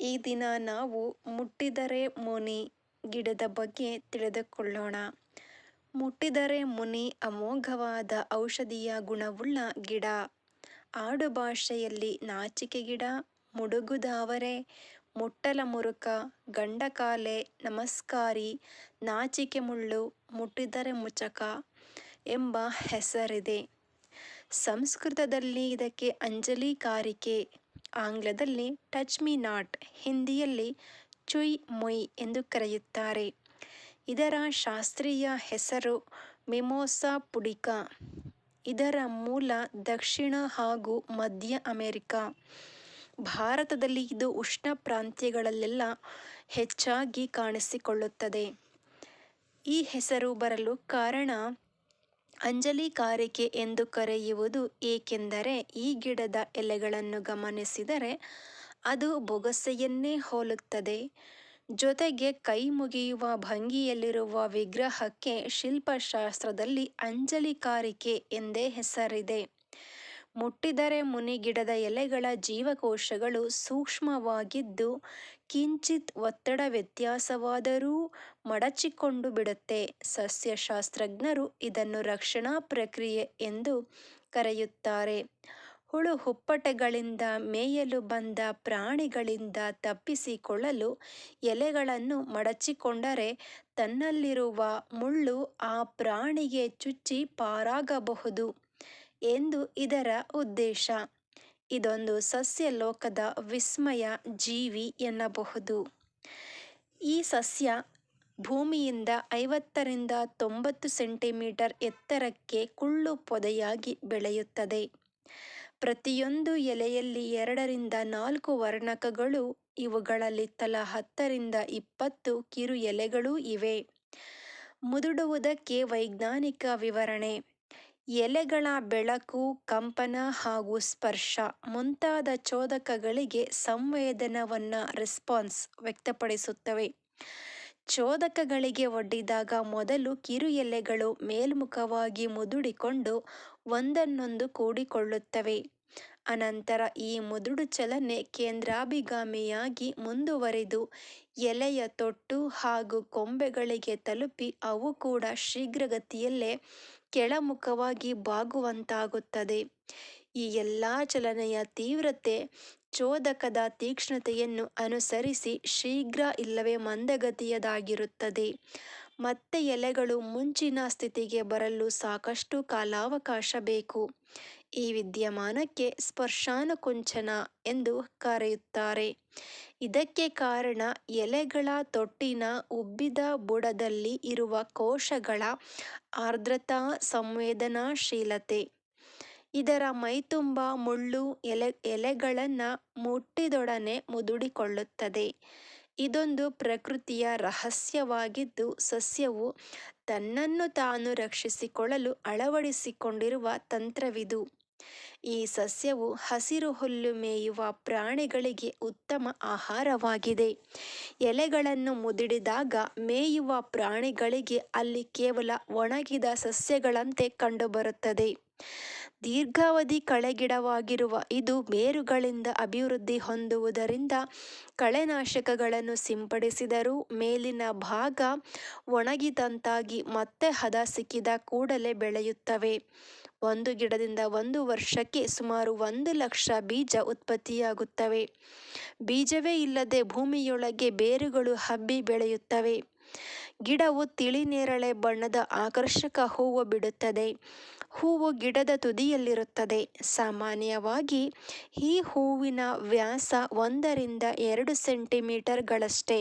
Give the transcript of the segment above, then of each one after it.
ಈ ದಿನ ನಾವು ಮುಟ್ಟಿದರೆ ಮುನಿ ಗಿಡದ ಬಗ್ಗೆ ತಿಳಿದುಕೊಳ್ಳೋಣ. ಮುಟ್ಟಿದರೆ ಮುನಿ ಅಮೋಘವಾದ ಔಷಧೀಯ ಗುಣವುಳ್ಳ ಗಿಡ. ಆಡುಭಾಷೆಯಲ್ಲಿ ನಾಚಿಕೆ ಗಿಡ, ಮುಡುಗುದಾವರೆ, ಮುಟ್ಟಲ ಮುರುಕ, ಗಂಡಕಾಲೆ, ನಮಸ್ಕಾರಿ, ನಾಚಿಕೆ ಮುಳ್ಳು, ಮುಟ್ಟಿದರೆ ಮುಚಕ ಎಂಬ ಹೆಸರಿದೆ. ಸಂಸ್ಕೃತದಲ್ಲಿ ಇದಕ್ಕೆ ಅಂಜಲಿ ಕಾರಿಕೆ ಆಂಗ್ಲದಲ್ಲಿ ಟಚ್ ಮಿ ನಾಟ್ ಹಿಂದಿಯಲ್ಲಿ ಚುಯ್ ಮೊಯ್ ಎಂದು ಕರೆಯುತ್ತಾರೆ. ಇದರ ಶಾಸ್ತ್ರೀಯ ಹೆಸರು ಮಿಮೋಸಾ ಪುಡಿಕಾ. ಇದರ ಮೂಲ ದಕ್ಷಿಣ ಹಾಗೂ ಮಧ್ಯ ಅಮೆರಿಕ. ಭಾರತದಲ್ಲಿ ಇದು ಉಷ್ಣ ಪ್ರಾಂತ್ಯಗಳಲ್ಲೆಲ್ಲ ಹೆಚ್ಚಾಗಿ ಕಾಣಿಸಿಕೊಳ್ಳುತ್ತದೆ. ಈ ಹೆಸರು ಬರಲು ಕಾರಣ ಅಂಜಲಿ ಕಾರಿಕೆ ಎಂದು ಕರೆಯುವುದು ಏಕೆಂದರೆ ಈ ಗಿಡದ ಎಲೆಗಳನ್ನು ಗಮನಿಸಿದರೆ ಅದು ಬೊಗಸೆಯನ್ನೇ ಹೋಲುತ್ತದೆ. ಜೊತೆಗೆ ಕೈ ಮುಗಿಯುವ ಭಂಗಿಯಲ್ಲಿರುವ ವಿಗ್ರಹಕ್ಕೆ ಶಿಲ್ಪಶಾಸ್ತ್ರದಲ್ಲಿ ಅಂಜಲಿಕಾರಿಕೆ ಎಂದೇ ಹೆಸರಿದೆ. ಮುಟ್ಟಿದರೆ ಮುನಿಗಿಡದ ಎಲೆಗಳ ಜೀವಕೋಶಗಳು ಸೂಕ್ಷ್ಮವಾಗಿದ್ದು, ಕಿಂಚಿತ್ ಒತ್ತಡ ವ್ಯತ್ಯಾಸವಾದರೂ ಮಡಚಿಕೊಂಡು ಬಿಡುತ್ತೆ. ಸಸ್ಯಶಾಸ್ತ್ರಜ್ಞರು ಇದನ್ನು ರಕ್ಷಣಾ ಪ್ರಕ್ರಿಯೆ ಎಂದು ಕರೆಯುತ್ತಾರೆ. ಹುಳು ಹುಪ್ಪಟೆಗಳಿಂದ ಮೇಯಲು ಬಂದ ಪ್ರಾಣಿಗಳಿಂದ ತಪ್ಪಿಸಿಕೊಳ್ಳಲು ಎಲೆಗಳನ್ನು ಮಡಚಿಕೊಂಡರೆ ತನ್ನಲ್ಲಿರುವ ಮುಳ್ಳು ಆ ಪ್ರಾಣಿಗೆ ಚುಚ್ಚಿ ಪಾರಾಗಬಹುದು. ಎಂದು ಇದರ ಉದ್ದೇಶ. ಇದೊಂದು ಸಸ್ಯ ಲೋಕದ ವಿಸ್ಮಯ ಜೀವಿ ಎನ್ನಬಹುದು. ಈ ಸಸ್ಯ ಭೂಮಿಯಿಂದ ಐವತ್ತರಿಂದ ತೊಂಬತ್ತು ಸೆಂಟಿಮೀಟರ್ ಎತ್ತರಕ್ಕೆ ಕುಳ್ಳು ಪೊದೆಯಾಗಿ ಬೆಳೆಯುತ್ತದೆ. ಪ್ರತಿಯೊಂದು ಎಲೆಯಲ್ಲಿ ಎರಡರಿಂದ ನಾಲ್ಕು ವರ್ಣಕಗಳು, ಇವುಗಳಲ್ಲಿ ತಲಾ ಹತ್ತರಿಂದ ಇಪ್ಪತ್ತು ಕಿರು ಎಲೆಗಳೂ ಇವೆ. ಮುದುಡುವುದಕ್ಕೆ ವೈಜ್ಞಾನಿಕ ವಿವರಣೆ. ಎಲೆಗಳ ಬೆಳಕು, ಕಂಪನ ಹಾಗೂ ಸ್ಪರ್ಶ ಮುಂತಾದ ಚೋದಕಗಳಿಗೆ ಸಂವೇದನವನ್ನ ರೆಸ್ಪಾನ್ಸ್ ವ್ಯಕ್ತಪಡಿಸುತ್ತವೆ. ಚೋದಕಗಳಿಗೆ ಒಡ್ಡಿದಾಗ ಮೊದಲು ಕಿರು ಎಲೆಗಳು ಮೇಲ್ಮುಖವಾಗಿ ಮುದುಡಿಕೊಂಡು ಒಂದನ್ನೊಂದು ಕೂಡಿಕೊಳ್ಳುತ್ತವೆ. ಅನಂತರ ಈ ಮುದುಡು ಚಲನೆ ಕೇಂದ್ರಾಭಿಗಾಮಿಯಾಗಿ ಮುಂದುವರಿದು ಎಲೆಯ ತೊಟ್ಟು ಹಾಗೂ ಕೊಂಬೆಗಳಿಗೆ ತಲುಪಿ ಅವು ಕೂಡ ಶೀಘ್ರಗತಿಯಲ್ಲೇ ಕೆಳಮುಖವಾಗಿ ಬಾಗುವಂತಾಗುತ್ತದೆ. ಈ ಎಲ್ಲ ಚಲನೆಯ ತೀವ್ರತೆ ಚೋದಕದ ತೀಕ್ಷ್ಣತೆಯನ್ನು ಅನುಸರಿಸಿ ಶೀಘ್ರ ಇಲ್ಲವೇ ಮಂದಗತಿಯದಾಗಿರುತ್ತದೆ. ಮತ್ತೆ ಎಲೆಗಳು ಮುಂಚಿನ ಸ್ಥಿತಿಗೆ ಬರಲು ಸಾಕಷ್ಟು ಕಾಲಾವಕಾಶ ಬೇಕು. ಈ ವಿದ್ಯಮಾನಕ್ಕೆ ಸ್ಪರ್ಶಾನುಕುಂಚನ ಎಂದು ಕರೆಯುತ್ತಾರೆ. ಇದಕ್ಕೆ ಕಾರಣ ಎಲೆಗಳ ತೊಟ್ಟಿನ ಉಬ್ಬಿದ ಬುಡದಲ್ಲಿ ಇರುವ ಕೋಶಗಳ ಆರ್ದ್ರತಾ ಸಂವೇದನಾಶೀಲತೆ. ಇದರ ಮೈತುಂಬ ಮುಳ್ಳು ಎಲೆ, ಎಲೆಗಳನ್ನು ಮುಟ್ಟಿದೊಡನೆ ಮುದುಡಿಕೊಳ್ಳುತ್ತದೆ. ಇದೊಂದು ಪ್ರಕೃತಿಯ ರಹಸ್ಯವಾಗಿದ್ದು, ಸಸ್ಯವು ತನ್ನನ್ನು ತಾನು ರಕ್ಷಿಸಿಕೊಳ್ಳಲು ಅಳವಡಿಸಿಕೊಂಡಿರುವ ತಂತ್ರವಿದು. ಈ ಸಸ್ಯವು ಹಸಿರು ಹುಲ್ಲು ಮೇಯುವ ಪ್ರಾಣಿಗಳಿಗೆ ಉತ್ತಮ ಆಹಾರವಾಗಿದೆ. ಎಲೆಗಳನ್ನು ಮುದಿಡಿದಾಗ ಮೇಯುವ ಪ್ರಾಣಿಗಳಿಗೆ ಅಲ್ಲಿ ಕೇವಲ ಒಣಗಿದ ಸಸ್ಯಗಳಂತೆ ಕಂಡುಬರುತ್ತದೆ. ದೀರ್ಘಾವಧಿ ಕಳೆಗಿಡವಾಗಿರುವ ಇದು ಬೇರುಗಳಿಂದ ಅಭಿವೃದ್ಧಿ ಹೊಂದುವುದರಿಂದ ಕಳೆನಾಶಕಗಳನ್ನು ಸಿಂಪಡಿಸಿದರೂ ಮೇಲಿನ ಭಾಗ ಒಣಗಿದಂತಾಗಿ ಮತ್ತೆ ಹದ ಸಿಕ್ಕಿದ ಕೂಡಲೇ ಬೆಳೆಯುತ್ತವೆ. ಒಂದು ಗಿಡದಿಂದ ಒಂದು ವರ್ಷಕ್ಕೆ ಸುಮಾರು ಒಂದು ಲಕ್ಷ ಬೀಜ ಉತ್ಪತ್ತಿಯಾಗುತ್ತವೆ. ಬೀಜವೇ ಇಲ್ಲದೆ ಭೂಮಿಯೊಳಗೆ ಬೇರುಗಳು ಹಬ್ಬಿ ಬೆಳೆಯುತ್ತವೆ. ಗಿಡವು ತಿಳಿನೇರಳೆ ಬಣ್ಣದ ಆಕರ್ಷಕ ಹೂವು ಬಿಡುತ್ತದೆ. ಹೂವು ಗಿಡದ ತುದಿಯಲ್ಲಿರುತ್ತದೆ. ಸಾಮಾನ್ಯವಾಗಿ ಈ ಹೂವಿನ ವ್ಯಾಸ ಒಂದರಿಂದ ಎರಡು ಸೆಂಟಿಮೀಟರ್ಗಳಷ್ಟೇ.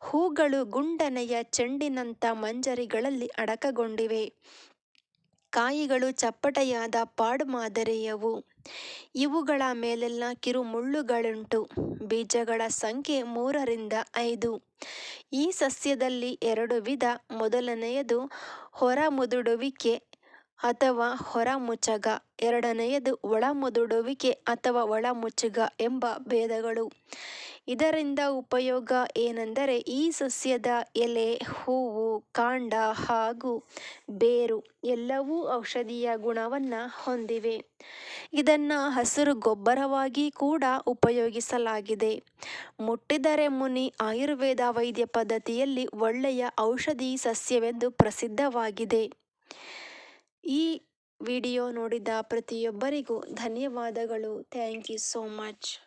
ಹೂಗಳು ಗುಂಡನೆಯ ಚೆಂಡಿನಂಥ ಮಂಜರಿಗಳಲ್ಲಿ ಅಡಕಗೊಂಡಿವೆ. ಕಾಯಿಗಳು ಚಪ್ಪಟೆಯಾದ ಪಾಡು ಮಾದರಿಯವು ಇವುಗಳ ಮೇಲೆಲ್ಲ ಕಿರು ಮುಳ್ಳುಗಳುಂಟು ಬೀಜಗಳ ಸಂಖ್ಯೆ ಮೂರರಿಂದ ಐದು. ಈ ಸಸ್ಯದಲ್ಲಿ ಎರಡು ವಿಧ. ಮೊದಲನೆಯದು ಹೊರಮುದುಡುವಿಕೆ. ಅಥವಾ ಹೊರಮುಚ್ಚಗ. ಎರಡನೆಯದು ಒಳಮುದುಡುವಿಕೆ ಅಥವಾ ಒಳಮುಚ್ಚುಗ ಎಂಬ ಭೇದಗಳು. ಇದರಿಂದ ಉಪಯೋಗ ಏನೆಂದರೆ ಈ ಸಸ್ಯದ ಎಲೆ, ಹೂವು, ಕಾಂಡ ಹಾಗೂ ಬೇರು ಎಲ್ಲವೂ ಔಷಧೀಯ ಗುಣವನ್ನು ಹೊಂದಿವೆ. ಇದನ್ನು ಹಸಿರು ಗೊಬ್ಬರವಾಗಿ ಕೂಡ ಉಪಯೋಗಿಸಲಾಗಿದೆ. ಮುಟ್ಟಿದರೆ ಮುನಿ ಆಯುರ್ವೇದ ವೈದ್ಯ ಪದ್ಧತಿಯಲ್ಲಿ ಒಳ್ಳೆಯ ಔಷಧಿ ಸಸ್ಯವೆಂದು ಪ್ರಸಿದ್ಧವಾಗಿದೆ. ಈ ವಿಡಿಯೋ ನೋಡಿದ ಪ್ರತಿಯೊಬ್ಬರಿಗೂ ಧನ್ಯವಾದಗಳು. Thank you so much.